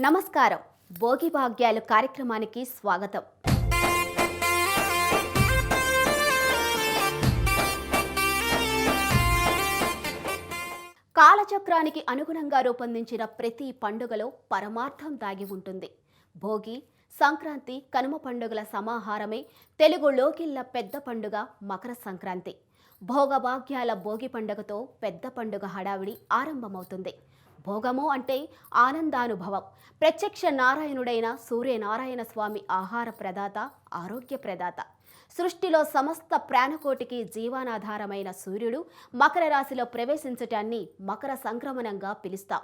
నమస్కారం. భోగి భాగ్యాలు కార్యక్రమానికి స్వాగతం. కాలచక్రానికి అనుగుణంగా రూపొందించిన ప్రతి పండుగలో పరమార్థం దాగి ఉంటుంది. భోగి సంక్రాంతి కనుమ పండుగల సమాహారమే తెలుగులోకిల్ల పెద్ద పండుగ మకర సంక్రాంతి. భోగభాగ్యాల భోగి పండుగతో పెద్ద పండుగ హడావిడి ఆరంభమవుతుంది. భోగము అంటే ఆనందానుభవం. ప్రత్యక్ష నారాయణుడైన సూర్యనారాయణ స్వామి ఆహార ప్రదాత ఆరోగ్య ప్రదాత. సృష్టిలో సమస్త ప్రాణకోటికి జీవనాధారమైన సూర్యుడు మకర రాశిలో ప్రవేశించటాన్ని మకర సంక్రమణంగా పిలుస్తాం.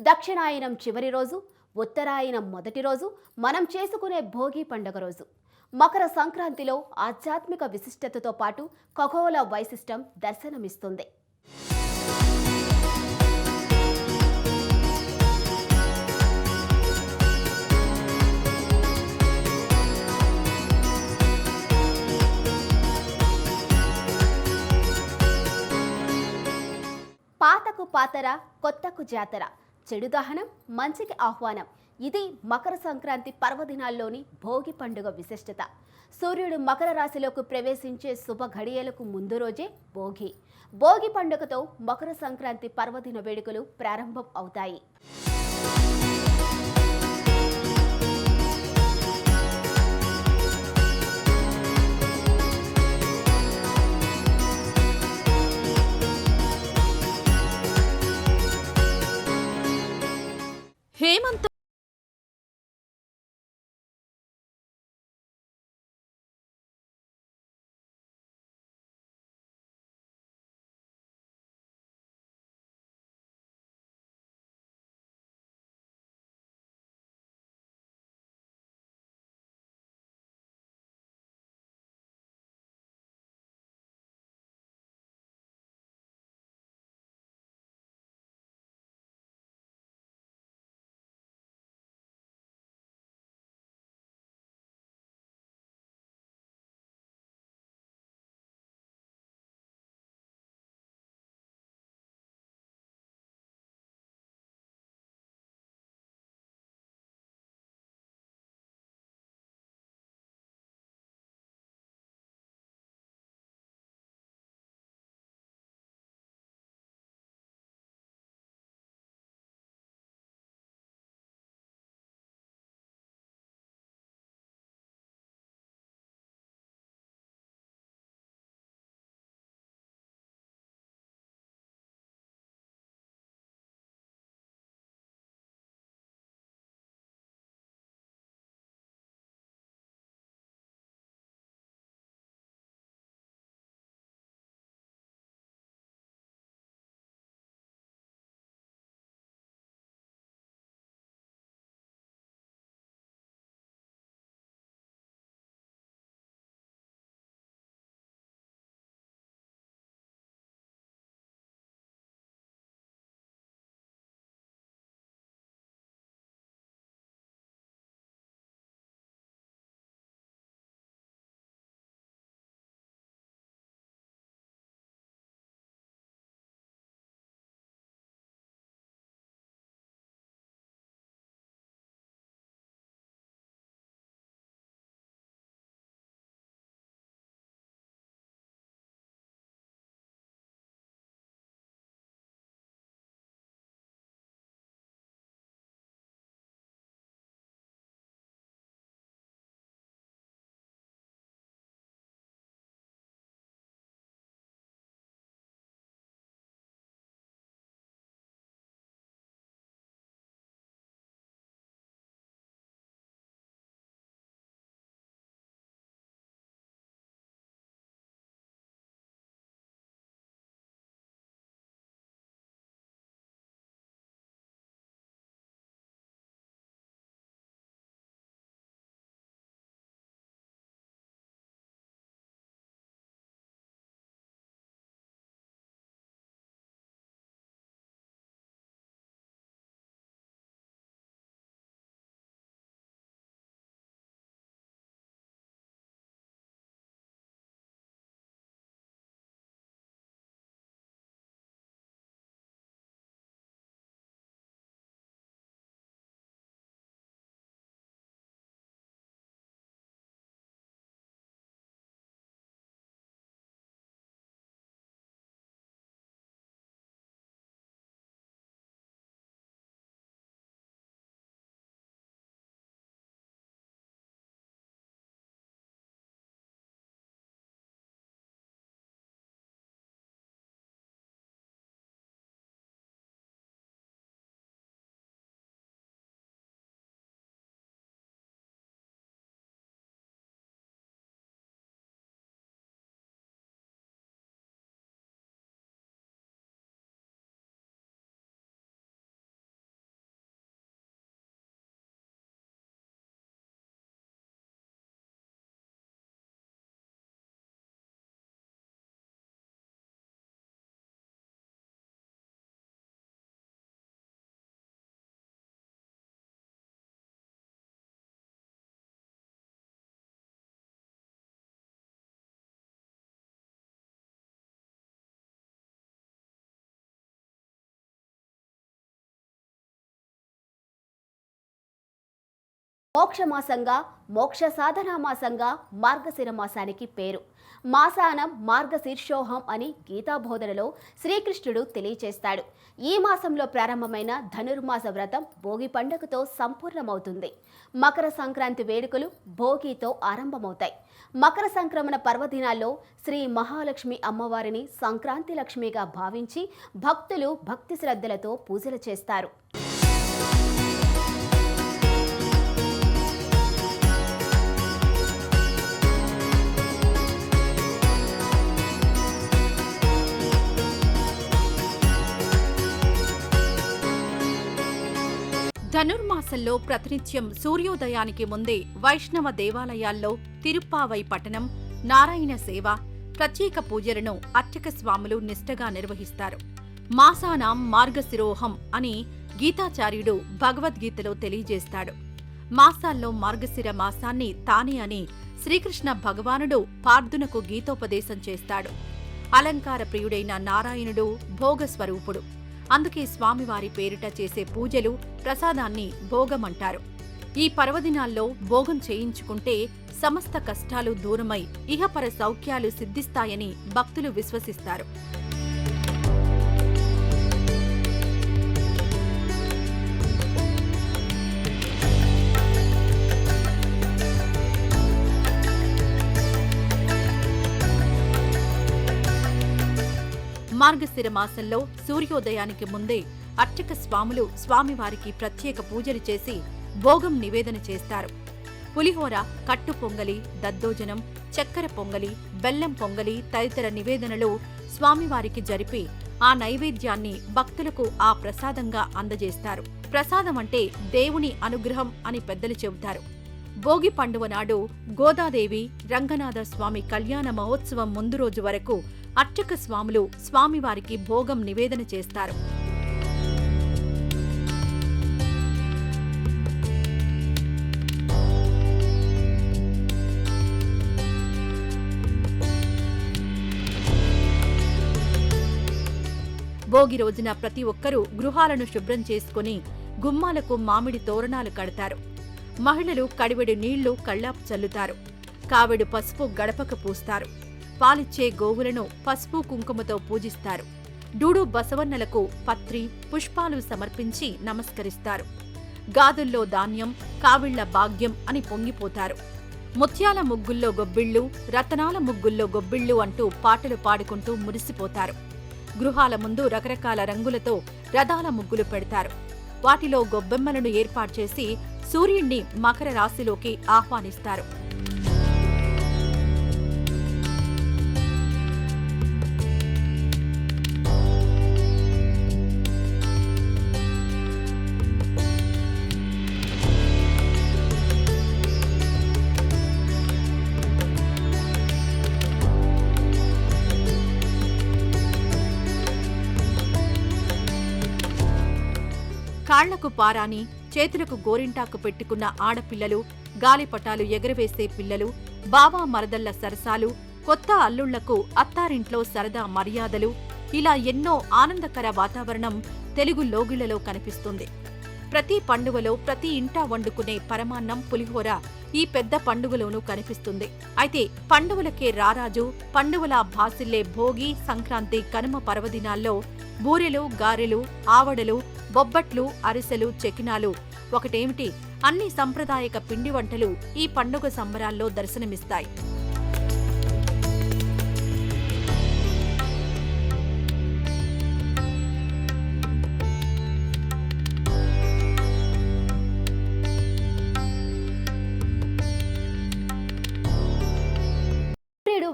దక్షిణాయనం చివరి రోజు ఉత్తరాయణం మొదటి రోజు మనం చేసుకునే భోగి పండుగ రోజు. మకర సంక్రాంతిలో ఆధ్యాత్మిక విశిష్టతతో పాటు ఖగోళ వైశిష్టం దర్శనమిస్తుంది. పాతకు పాతర కొత్తకు జాతర. చెడు దహనం మంచికి ఆహ్వానం. ఇది మకర సంక్రాంతి పర్వదినాల్లోని భోగి పండుగ విశిష్టత. సూర్యుడు మకర రాశిలోకి ప్రవేశించే శుభ ఘడియలకు ముందు రోజే భోగి. భోగి పండుగతో మకర సంక్రాంతి పర్వదిన వేడుకలు ప్రారంభం అవుతాయి. హేమంత్ మోక్షమాసంగా మోక్ష సాధనా మాసంగా మార్గశిర మాసానికి పేరు. మాసానం మార్గశీర్షోహం అని గీతాబోధనలో శ్రీకృష్ణుడు తెలియచేస్తాడు. ఈ మాసంలో ప్రారంభమైన ధనుర్మాస వ్రతం భోగి పండుగతో సంపూర్ణమవుతుంది. మకర సంక్రాంతి వేడుకలు భోగితో ఆరంభమవుతాయి. మకర సంక్రమణ పర్వదినాల్లో శ్రీ మహాలక్ష్మి అమ్మవారిని సంక్రాంతి లక్ష్మిగా భావించి భక్తులు భక్తి శ్రద్ధలతో పూజలు చేస్తారు. ధనుర్మాసంలో ప్రతినిత్యం సూర్యోదయానికి ముందే వైష్ణవ దేవాలయాల్లో తిరుప్పావై పట్టణం నారాయణ సేవ ప్రత్యేక పూజలను అర్చక స్వాములు నిష్టగా నిర్వహిస్తారు. మాసానాం మార్గశిరోహం అని గీతాచార్యుడు భగవద్గీతలో తెలియజేస్తాడు. మాసాల్లో మార్గశిర మాసాన్ని తానే అని శ్రీకృష్ణ భగవానుడు పార్థునకు గీతోపదేశం చేస్తాడు. అలంకార ప్రియుడైన నారాయణుడు భోగస్వరూపుడు. అందుకే స్వామివారి పేరిట చేసే పూజలు ప్రసాదాన్ని భోగమంటారు. ఈ పర్వదినాల్లో భోగం చేయించుకుంటే సమస్త కష్టాలు దూరమై ఇహపర సౌఖ్యాలు సిద్ధిస్తాయని భక్తులు విశ్వసిస్తారు. మార్గశిర మాసంలో సూర్యోదయానికి ముందే అర్చక స్వాములు స్వామివారికి ప్రత్యేక పూజలు చేసి భోగం నివేదన చేస్తారు. పులిహోర కట్టు పొంగలి దద్దోజనం చక్కెర పొంగలి బెల్లం పొంగలి తదితర నివేదనలు స్వామివారికి జరిపి ఆ నైవేద్యాన్ని భక్తులకు ఆ ప్రసాదంగా అందజేస్తారు. ప్రసాదం అంటే దేవుని అనుగ్రహం అని పెద్దలు చెబుతారు. భోగి పండువ నాడు గోదాదేవి రంగనాథ స్వామి కళ్యాణ మహోత్సవం ముందు రోజు వరకు అర్చక స్వాములు స్వామివారికి భోగం నివేదన చేస్తారు. భోగి రోజున ప్రతి ఒక్కరూ గృహాలను శుభ్రం చేసుకుని గుమ్మాలకు మామిడి తోరణాలు కడతారు. మహిళలు కడివెడు నీళ్ళు కళ్ళాపు చల్లుతారు. కావెడు పసుపు గడపకు పూస్తారు. పాలిచ్చే గోవులను పసుపు కుంకుమతో పూజిస్తారు. డూడు బసవన్నలకు పత్రి పుష్పాలు సమర్పించి నమస్కరిస్తారు. గాదుల్లో ధాన్యం కావిళ్ళ భాగ్యం అని పొంగిపోతారు. ముత్యాల ముగ్గుల్లో గొబ్బిళ్ళు రతనాల ముగ్గుల్లో గొబ్బిళ్ళు అంటూ పాటలు పాడుకుంటూ మురిసిపోతారు. గృహాల ముందు రకరకాల రంగులతో రథాల ముగ్గులు పెడతారు. వాటిలో గొబ్బెమ్మలను ఏర్పాటు చేసి సూర్యుణ్ణి మకర రాశిలోకి ఆహ్వానిస్తారు. కాళ్ళకు పారాని చేతులకు గోరింటాకు పెట్టుకున్న ఆడపిల్లలు గాలిపటాలు ఎగరవేసే పిల్లలు బావా మరదళ్ళ సరసాలు కొత్త అల్లుళ్ళకు అత్తారింట్లో సరదా మర్యాదలు ఇలా ఎన్నో ఆనందకర వాతావరణం తెలుగు లోగిళ్ళలో కనిపిస్తుంది. ప్రతి పండుగలో ప్రతి ఇంటా వండుకునే పరమాన్నం పులిహోర ఈ పెద్ద పండుగలోనూ కనిపిస్తుంది. అయితే పండుగలకే రారాజు పండుగల భాసిల్లే భోగి సంక్రాంతి కనుమ పర్వదినాల్లో బూరెలు గారెలు ఆవడలు బొబ్బట్లు అరిసెలు చెకినాలు. ఒకటేమిటి? అన్ని సంప్రదాయక పిండి వంటలు ఈ పండుగ సంబరాల్లో దర్శనమిస్తాయి.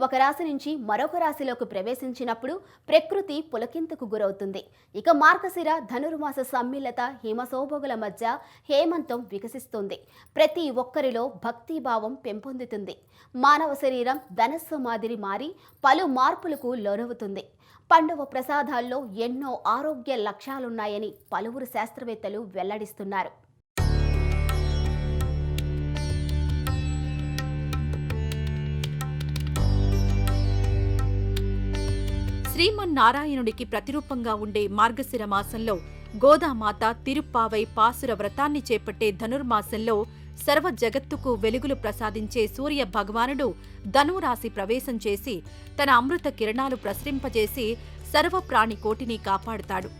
ఒక రాశి నుంచి మరొక రాశిలోకి ప్రవేశించినప్పుడు ప్రకృతి పులకింతకు గురవుతుంది. ఇక మార్గశిర ధనుర్మాస సమ్మిళత హిమశోభగుల మధ్య హేమంతం వికసిస్తుంది. ప్రతి ఒక్కరిలో భక్తిభావం పెంపొందుతుంది. మానవ శరీరం ధనస్సు మాదిరి మారి పలు మార్పులకు లోనవుతుంది. పండవ ప్రసాదాల్లో ఎన్నో ఆరోగ్య లక్ష్యాలున్నాయని పలువురు శాస్త్రవేత్తలు వెల్లడిస్తున్నారు. శ్రీమన్నారాయణుడికి ప్రతిరూపంగా ఉండే మార్గశిర మాసంలో గోదామాత తిరుప్పావై పాసుర వ్రతాన్ని చేపట్టే ధనుర్మాసంలో సర్వ జగత్తుకు వెలుగులు ప్రసాదించే సూర్య భగవానుడు ధనురాశి ప్రవేశం చేసి తన అమృత కిరణాలు ప్రసరింపజేసి సర్వ ప్రాణి కోటిని కాపాడుతాడు.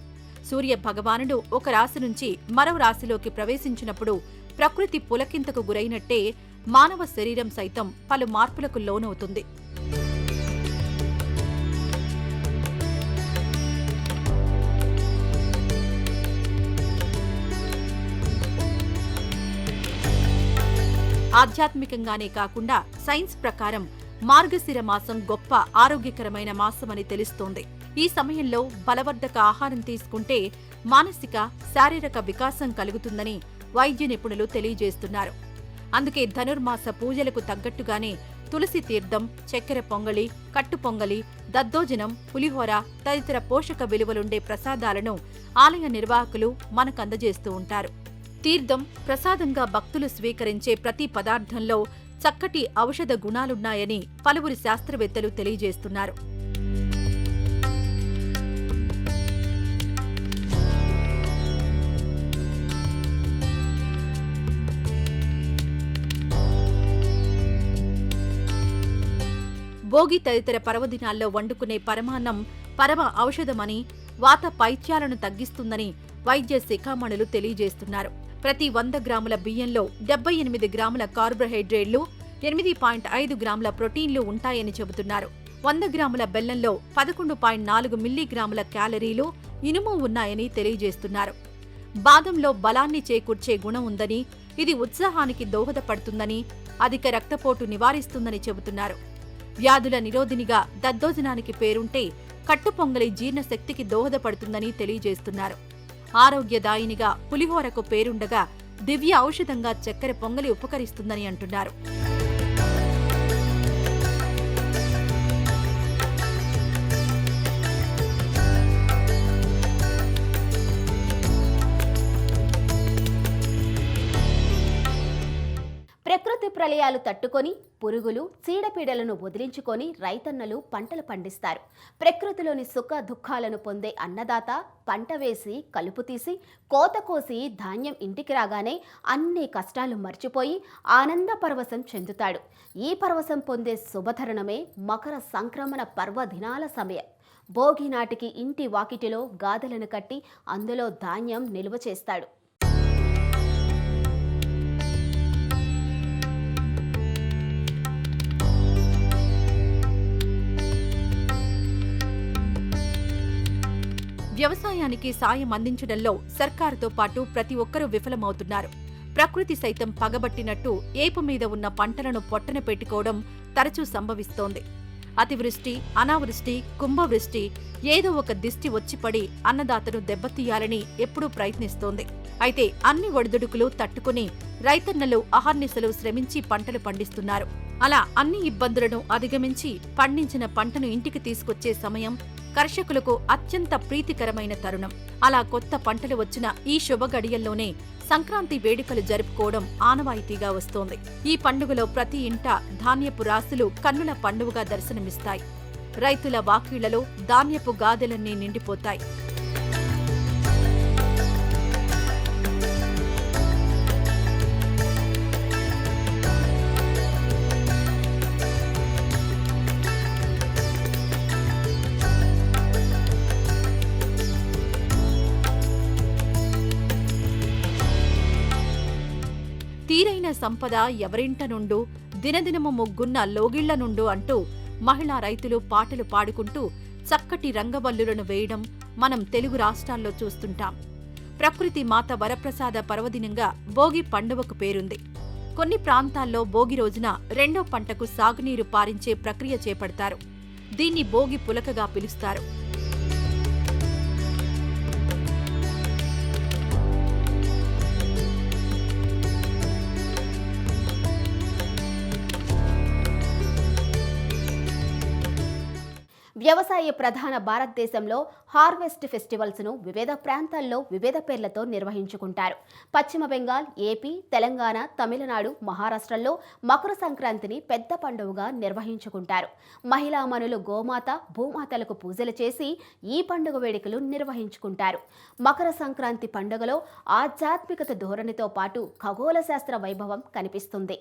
సూర్య భగవానుడు ఒక రాశి నుంచి మరో రాశిలోకి ప్రవేశించినప్పుడు ప్రకృతి పులకింతకు గురైనట్టే మానవ శరీరం సైతం పలు మార్పులకు లోనవుతుంది. ఆధ్యాత్మికంగానే కాకుండా సైన్స్ ప్రకారం మార్గశిర మాసం గొప్ప ఆరోగ్యకరమైన మాసమని తెలుస్తోంది. ఈ సమయంలో బలవర్ధక ఆహారం తీసుకుంటే మానసిక శారీరక వికాసం కలుగుతుందని వైద్య నిపుణులు తెలియజేస్తున్నారు. అందుకే ధనుర్మాస పూజలకు తగ్గట్టుగానే తులసి తీర్థం చక్కెర పొంగలి కట్టు పొంగలి దద్దోజనం పులిహోర తదితర పోషక విలువలుండే ప్రసాదాలను ఆలయ నిర్వాహకులు మనకు అందజేస్తూ ఉంటారు. తీర్థం ప్రసాదంగా భక్తులు స్వీకరించే ప్రతి పదార్థంలో చక్కటి ఔషధ గుణాలున్నాయని పలువురు శాస్త్రవేత్తలు తెలియజేస్తున్నారు. భోగి తదితర పర్వదినాల్లో వండుకునే పరమాన్నం పరమ ఔషధమని వాత పైత్యాలను తగ్గిస్తుందని వైద్య శిఖామణులు తెలియజేస్తున్నారు. ప్రతి వంద గ్రాముల బియ్యంలో డెబ్బై ఎనిమిది గ్రాముల కార్బోహైడ్రేట్లు ఎనిమిది పాయింట్ ఐదు గ్రాముల ప్రోటీన్లు ఉంటాయని చెబుతున్నారు. వంద గ్రాముల బెల్లంలో పదకొండు పాయింట్ నాలుగు మిల్లీగ్రాముల క్యాలరీలు ఇనుము ఉన్నాయని తెలియజేస్తున్నారు. బాదంలో బలాన్ని చేకూర్చే గుణం ఉందని ఇది ఉత్సాహానికి దోహదపడుతుందని అధిక రక్తపోటు నివారిస్తుందని చెబుతున్నారు. వ్యాధుల నిరోధినిగా దద్దోజనానికి పేరుంటే కట్టుపొంగలి జీర్ణశక్తికి దోహదపడుతుందని తెలియజేస్తున్నారు. ఆరోగ్యదాయినిగా పులిహోరకు పేరుండగా దివ్య ఔషధంగా చక్కెర పొంగలి ఉపకరిస్తుందని అంటున్నారు. ప్రకృతి ప్రళయాలు తట్టుకొని పురుగులు చీడపీడలను వదిలించుకొని రైతన్నలు పంటలు పండిస్తారు. ప్రకృతిలోని సుఖ దుఃఖాలను పొందే అన్నదాత పంట వేసి కలుపు తీసి కోత కోసి ధాన్యం ఇంటికి రాగానే అన్ని కష్టాలు మర్చిపోయి ఆనంద పరవశం చెందుతాడు. ఈ పరవశం పొందే శుభతరుణమే మకర సంక్రమణ పర్వదినాల సమయం. భోగి నాటికి ఇంటి వాకిటిలో గాదలను కట్టి అందులో ధాన్యం నిల్వ చేస్తాడు. వ్యవసాయానికి సాయం అందించడంలో సర్కారుతో పాటు ప్రతి ఒక్కరూ విఫలమవుతున్నారు. ప్రకృతి సైతం పగబట్టినట్టు ఏపు మీద ఉన్న పంటలను పొట్టన పెట్టుకోవడం తరచూ సంభవిస్తోంది. అతివృష్టి అనావృష్టి కుంభవృష్టి ఏదో ఒక దిష్టి వచ్చిపడి అన్నదాతను దెబ్బతీయాలని ఎప్పుడూ ప్రయత్నిస్తోంది. అయితే అన్ని ఒడిదుడుకులు తట్టుకుని రైతన్నలు అహర్నిశలు శ్రమించి పంటలు పండిస్తున్నారు. అలా అన్ని ఇబ్బందులను అధిగమించి పండించిన పంటను ఇంటికి తీసుకొచ్చే సమయం కర్షకులకు అత్యంత ప్రీతికరమైన తరుణం. అలా కొత్త పంటలు వచ్చిన ఈ శుభ గడియల్లోనే సంక్రాంతి వేడుకలు జరుపుకోవడం ఆనవాయితీగా వస్తోంది. ఈ పండుగలో ప్రతి ఇంట ధాన్యపు రాశులు కన్నుల పండుగగా దర్శనమిస్తాయి. రైతుల వాకీళ్ళలో ధాన్యపు గాదెలన్నీ నిండిపోతాయి. సంపద ఎవరింట నుండు దినదినము ముగ్గున్న లోగిళ్ళ నుండు అంటూ మహిళా రైతులు పాటలు పాడుకుంటూ చక్కటి రంగవల్లులను వేయడం మనం తెలుగు రాష్ట్రాల్లో చూస్తుంటాం. ప్రకృతి మాత వరప్రసాద పర్వదినంగా భోగి పండువకు పేరుంది. కొన్ని ప్రాంతాల్లో భోగి రోజున రెండో పంటకు సాగునీరు పారించే ప్రక్రియ చేపడతారు. దీన్ని భోగి పులకగా పిలుస్తారు. వ్యవసాయ ప్రధాన భారతదేశంలో హార్వెస్ట్ ఫెస్టివల్స్ను వివిధ ప్రాంతాల్లో వివిధ పేర్లతో నిర్వహించుకుంటారు. పశ్చిమ బెంగాల్ ఏపీ తెలంగాణ తమిళనాడు మహారాష్ట్రల్లో మకర సంక్రాంతిని పెద్ద పండుగగా నిర్వహించుకుంటారు. మహిళామణులు గోమాత భూమాతలకు పూజలు చేసి ఈ పండుగ వేడుకలు నిర్వహించుకుంటారు. మకర సంక్రాంతి పండుగలో ఆధ్యాత్మికత ధోరణితో పాటు ఖగోళ శాస్త్ర వైభవం కనిపిస్తుంది.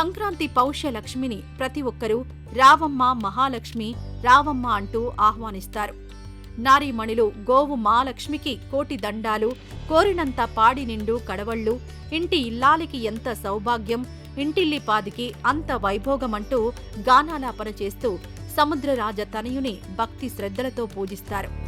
సంక్రాంతి పౌష్య లక్ష్మిని ప్రతి ఒక్కరూ రావమ్మ మహాలక్ష్మి రావమ్మ అంటూ ఆహ్వానిస్తారు. నారీమణులు గోవు మహాలక్ష్మికి కోటి దండాలు కోరినంత పాడి నిండు కడవళ్ళు ఇంటి ఇల్లాలికి ఎంత సౌభాగ్యం ఇంటిల్లిపాదికి అంత వైభోగమంటూ గానాలాపన చేస్తూ సముద్రరాజ తనయుని భక్తి శ్రద్ధలతో పూజిస్తారు.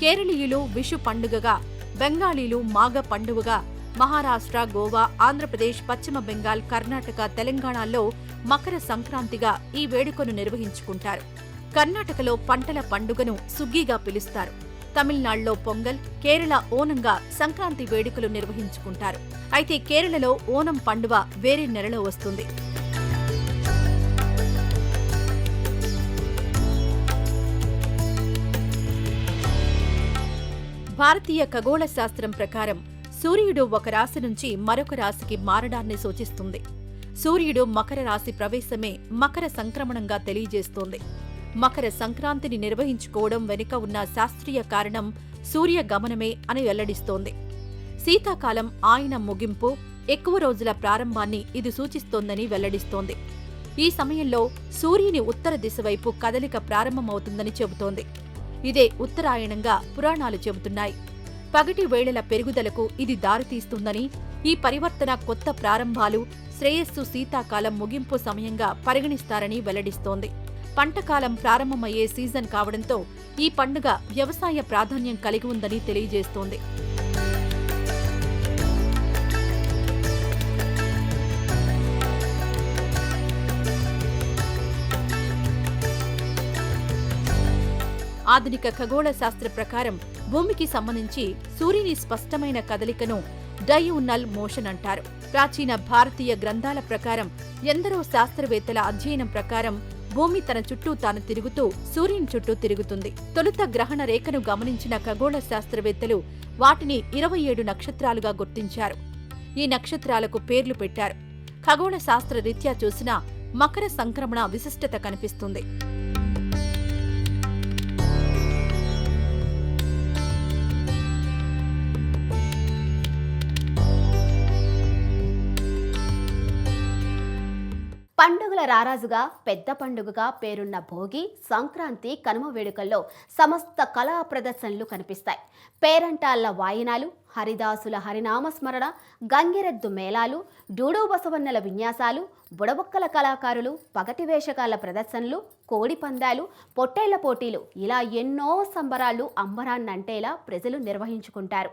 కేరళీయులు విషు పండుగగా బెంగాలీలు మాఘ పండుగగా మహారాష్ట్ర గోవా ఆంధ్రప్రదేశ్ పశ్చిమ బెంగాల్ కర్ణాటక తెలంగాణలో మకర సంక్రాంతిగా ఈ వేడుకను నిర్వహించుకుంటారు. కర్ణాటకలో పంటల పండుగను సుగ్గిగా పిలుస్తారు. తమిళనాడులో పొంగల్ కేరళ ఓనంగా సంక్రాంతి వేడుకలు నిర్వహించుకుంటారు. అయితే కేరళలో ఓనం పండుగ వేరే నెలలో వస్తుంది. భారతీయ ఖగోళ శాస్త్రం ప్రకారం సూర్యుడు ఒక రాశి నుంచి మరొక రాశికి మారడాన్ని సూచిస్తుంది. సూర్యుడు మకర రాశి ప్రవేశమే మకర సంక్రమణంగా తెలియజేస్తోంది. మకర సంక్రాంతిని నిర్వహించుకోవడం వెనుక ఉన్న శాస్త్రీయ కారణం సూర్య గమనమే అని వెల్లడిస్తోంది. శీతాకాలం ఆయన ముగింపు ఎక్కువ రోజుల ప్రారంభాన్ని ఇది సూచిస్తోందని వెల్లడిస్తోంది. ఈ సమయంలో సూర్యుని ఉత్తర దిశ వైపు కదలిక ప్రారంభమవుతుందని చెబుతోంది. ఇదే ఉత్తరాయణంగా పురాణాలు చెబుతున్నాయి. పగటి వేళల పెరుగుదలకు ఇది దారితీస్తుందని ఈ పరివర్తన కొత్త ప్రారంభాలు శ్రేయస్సు శీతాకాలం ముగింపు సమయంగా పరిగణిస్తారని వెల్లడిస్తోంది. పంటకాలం ప్రారంభమయ్యే సీజన్ కావడంతో ఈ పండుగ వ్యవసాయ ప్రాధాన్యం కలిగి ఉందని తెలియజేస్తోంది. ఆధునిక ఖగోళ శాస్త్ర ప్రకారం భూమికి సంబంధించి సూర్యుని స్పష్టమైన కదలికను డయూనల్ మోషన్ అంటారు. ప్రాచీన భారతీయ గ్రంథాల ప్రకారం ఎందరో శాస్త్రవేత్తల అధ్యయనం ప్రకారం భూమి తన చుట్టూ తాను తిరుగుతూ సూర్యుని చుట్టూ తిరుగుతుంది. తొలుత గ్రహణ రేఖను గమనించిన ఖగోళ శాస్త్రవేత్తలు వాటిని ఇరవై ఏడు నక్షత్రాలుగా గుర్తించారు. ఈ నక్షత్రాలకు పేర్లు పెట్టారు. ఖగోళ శాస్త్ర రీత్యా చూసిన మకర సంక్రమణ విశిష్టత కనిపిస్తుంది. పండుగల రారాజుగా పెద్ద పండుగగా పేరున్న భోగి సంక్రాంతి కనుమ వేడుకల్లో సమస్త కళా ప్రదర్శనలు కనిపిస్తాయి. పేరంటాళ్ళ వాయినాలు హరిదాసుల హరినామస్మరణ గంగిరెద్దు మేళాలు డూడో బసవన్నల విన్యాసాలు బుడబొక్కల కళాకారులు పగటి వేషకాల ప్రదర్శనలు కోడి పందాలు పొట్టేళ్ళ పోటీలు ఇలా ఎన్నో సంబరాలు అంబరాన్నంటేలా ప్రజలు నిర్వహించుకుంటారు.